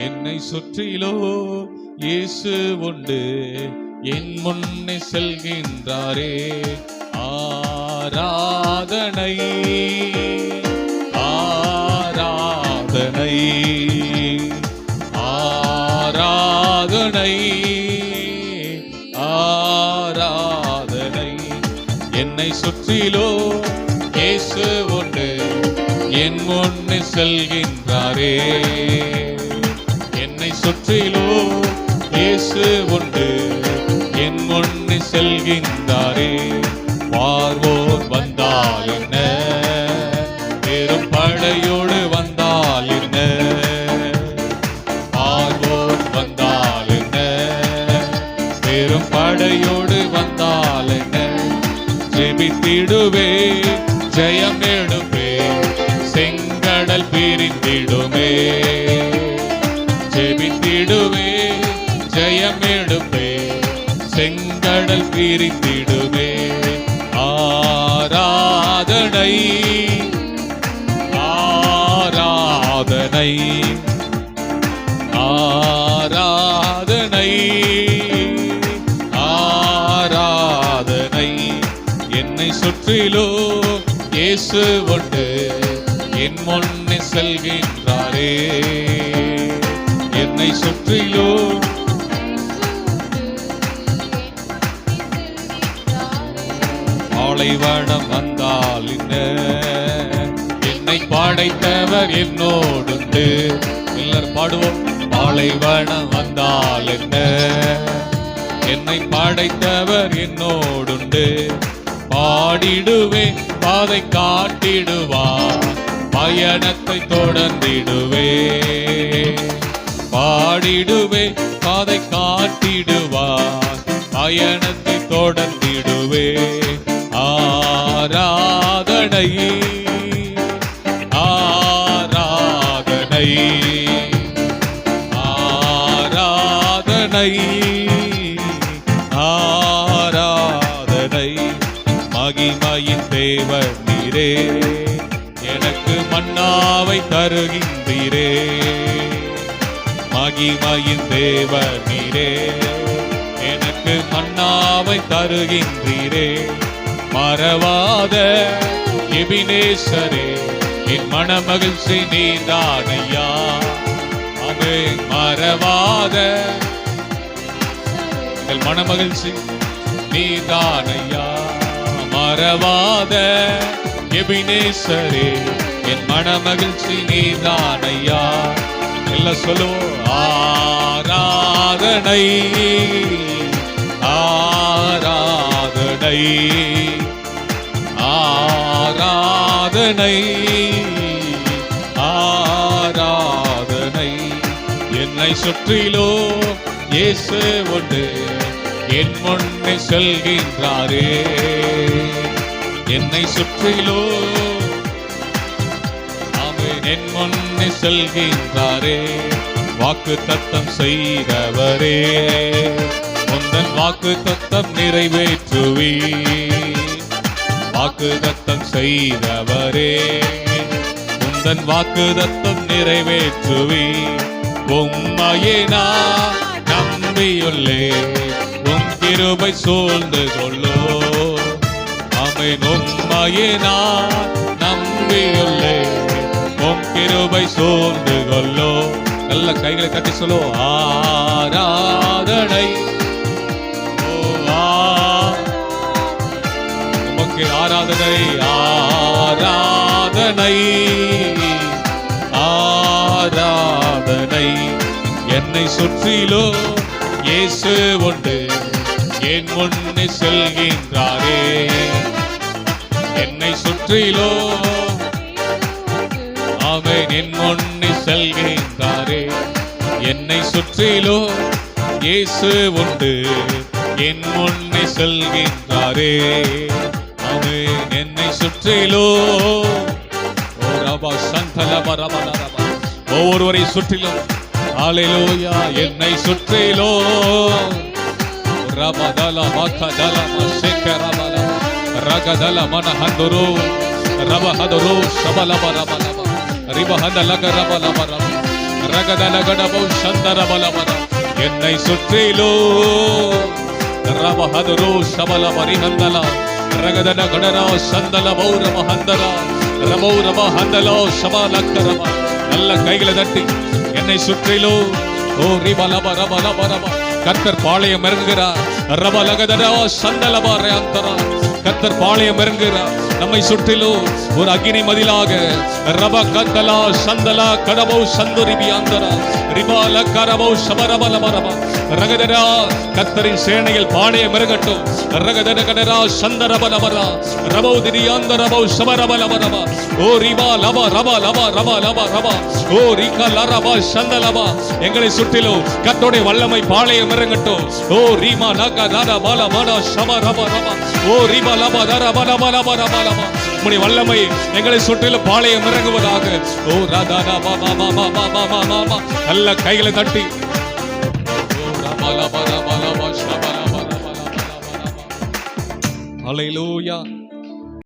என்னை சுற்றிலோ இயேசு உண்டு. என் முன்னே செல்கின்றாரே. ஆராதனை ஆராதனை ஆராதனை ஆராதனை. என்னை சுற்றிலோ இயேசு உண்டு. என் முன்னே செல்கின்றாரே. என்னை சுற்றிலோ இயேசு உண்டு. என் முன்னே செல்கின்றாரே பார்வோர் வந்தால் என்ன? பெரும் படையோடு வந்தால் என்ன? பார்வோர் வந்தால் என்ன? பெரும் படையோடு வந்தால் என்ன? ஜெபித்திடுவே ஜெயம் எடுப்பே செங்கடல் பிரிந்திடுமே. செங்கடல் ஆராதனை. ஆராதனை. ஆராதனை. ஆராதனை. என்னை சுற்றிலோ இயேசு ஒன்று என் முன்னே செல்கின்றாரே. என்னை சுற்றிலோ பாலைவனம் வந்தால் என்ன? என்னை படைத்தவர் என்னோடுண்டு. எல்லாரும் பாடுவோம் பாலைவனம் வந்தால் என்ன? என்னை படைத்தவர் என்னோடுண்டு. பாடிடுவே பாதை காட்டிடுவார். பயணத்தை தொடர்ந்திடுவே பாடிடுவே பாதை காட்டிடுவார். பயணத்தை தொடர்ந்திடுவே மகிமையின் தேவர் நீரே. எனக்கு மன்னாவை தருகின்றீரே. மகிமையின் தேவர் நீரே. எனக்கு மன்னாவை தருகின்றீரே. மறவாத எபினேசரே என் மனமகிழ்ச்சி நீதானையா அது மறவாத எங்கள் மனமகிழ்ச்சி நீதானையா மறவாத எபினேசரே என் மனமகிழ்ச்சி ஐயா எல்லாம் சொல்லுவோம். ஆராதனை ஆராதனை ஆராதனை ஆராதனை. என்னை சுற்றிலோ இயேசு ஒன்று என் முன்னே செல்கின்றாரே. என்னை சுற்றிலோ அவன் என் முன்னே செல்கின்றாரே. வாக்கு தத்தம் செய்தவரே. உந்தன் வாக்கு தத்தம் நிறைவேற்றுவி வாக்கு தத்தம் செய்தவரே. உந்தன் வாக்கு தத்தம் நிறைவேற்றுவி உம்மையே நான் நம்பியுள்ளேன். கிருபை சூழ்ந்து கொள்ளோ அமை உம்மையே நான் நம்பியுள்ளே. கிருபை சூழ்ந்து கொள்ளோ நல்ல கைகளை கட்டி சொல்லோ. ஆராதனை. உமக்கு ஆராதனை. ஆராதனை. ஆராதனை. என்னை சுற்றிலோ இயேசு உண்டு. என் முன்னே செல்கின்றாரே. என்னை சுற்றிலோ அவன் என் முன்னே செல்கின்றாரே. என்னை சுற்றிலோ இயேசு உண்டு. என் முன்னே செல்கின்றாரே. அவன் என்னை சுற்றிலோ ரபா ஒவ்வொருவரை சுற்றிலும். ஆலையிலோயா என்னை சுற்றிலோ madala makadala mashekara bala ragadala mana handuru raba handuru shabala bara bala riba handala gara bala bara ragadala gada bau shandara bala bara என்னை சுற்றிலோ ரவ ஹதரோ சபல மரிஹந்தலா ரகதன கடனா சந்தல மௌர மஹந்தலா ரமௌ ரம ஹந்தலோ சபா லக்கரமா நல்ல கைகளை தட்டி என்னை சுற்றிலோ ஓ ரிபலப ரப ரப ரப கத்தர் பாளையம் இறங்குகிறார். ரப லகதரா சந்தலப ரேந்தரா கர்த்தர் பாளையம் இறங்குகிறார். நம்மை சுற்றிலும் ஒரு அக்னி மதிலாக ரப கந்தலா சந்தலா கடபோ சந்துரிபி அந்தரா ரிபால கரபோ சபரபல மரப. ரகதரா கத்தரின் சேனையில் பாடைய மிருகட்டும். ரகதர கடரா சந்தரபல மரா. ரபோ திரியாந்தரபோ சபரபல மரப. ஓ ரிபா லவ ரவ லப ரப லப ரப. ஓ ரிகா லரபா சந்தலபா எங்களை சுற்றிலும் கத்தோடைய வல்லமை பாளைய மிருகட்டும். ஓ ரீமா நக ரர பல மன சப ரப ஓ ரிபா லப ரர பல பல பல ஸ்தோத்திரமா உம்முடைய வல்லமை எங்களை சுற்றிலும் பாளையம் இறங்குவதாக ஓ ராதா ராமா மாமா மாமா மாமா மாமா நல்ல கைகளை தட்டி அலையிலோயா